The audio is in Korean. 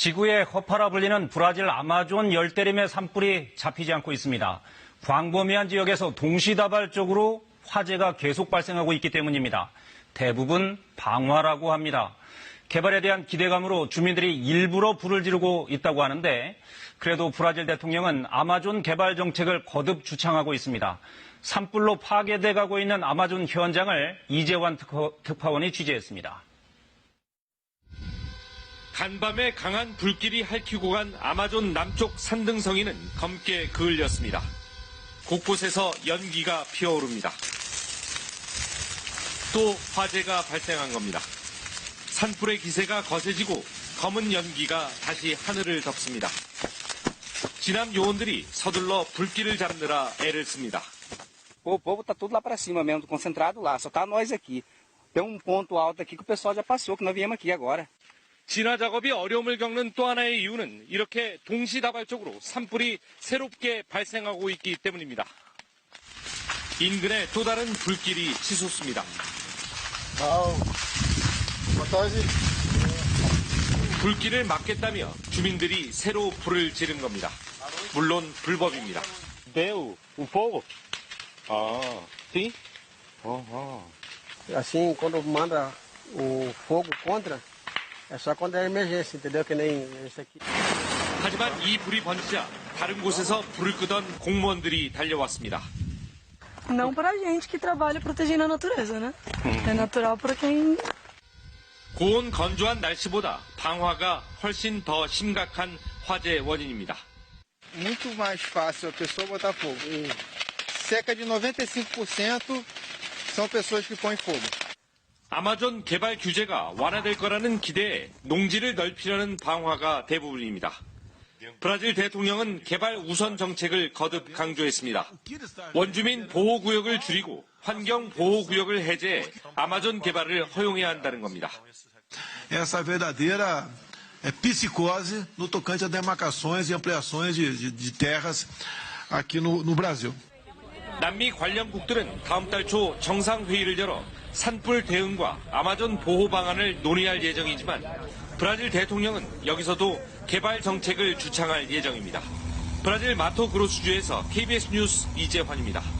지구의 허파라 불리는 브라질 아마존 열대림의 산불이 잡히지 않고 있습니다. 광범위한 지역에서 동시다발적으로 화재가 계속 발생하고 있기 때문입니다. 대부분 방화라고 합니다. 개발에 대한 기대감으로 주민들이 일부러 불을 지르고 있다고 하는데 그래도 브라질 대통령은 아마존 개발 정책을 거듭 주창하고 있습니다. 산불로 파괴돼 가고 있는 아마존 현장을 이재환 특파원이 취재했습니다. 간밤에 강한 불길이 핥히고 간 아마존 남쪽 산등성이는 검게 그을렸습니다. 곳곳에서 연기가 피어오릅니다. 또 화재가 발생한 겁니다. 산불의 기세가 거세지고 검은 연기가 다시 하늘을 덮습니다. 진압 요원들이 서둘러 불길을 잡느라 애를 씁니다. O povo tá tudo lá pra cima mesmo, concentrado lá. Só tá nós aqui. Tem um ponto alto aqui que o pessoal já passou, que nós viemos aqui agora. 진화 작업이 어려움을 겪는 또 하나의 이유는 이렇게 동시다발적으로 산불이 새롭게 발생하고 있기 때문입니다. 인근에 또 다른 불길이 치솟습니다. 불길을 막겠다며 주민들이 새로 불을 지른 겁니다. 물론 불법입니다. Deu um fogo? Ah, sim? Assim, quando manda o fogo contra, é só quando é emergência, entendeu? Que nem esse aqui. 하지만 이 불이 번지자 다른 곳에서 불을 끄던 공무원들이 달려왔습니다. Não pra gente que trabalha protegendo a natureza, né? É natural pra quem 고온 건조한 날씨보다 방화가 훨씬 더 심각한 화재 원인입니다. muito mais fácil a pessoa botar fogo. Cerca de 95% são pessoas que põem fogo. 아마존 개발 규제가 완화될 거라는 기대에 농지를 넓히려는 방화가 대부분입니다. 브라질 대통령은 개발 우선 정책을 거듭 강조했습니다. 원주민 보호구역을 줄이고 환경 보호구역을 해제해 아마존 개발을 허용해야 한다는 겁니다. essa verdadeira psicose no tocante a demarcações e ampliações de, terras aqui no Brasil. 남미 관련국들은 다음 달 초 정상회의를 열어 산불 대응과 아마존 보호 방안을 논의할 예정이지만 브라질 대통령은 여기서도 개발 정책을 주창할 예정입니다. 브라질 마토 그로스주에서 KBS 뉴스 이재환입니다.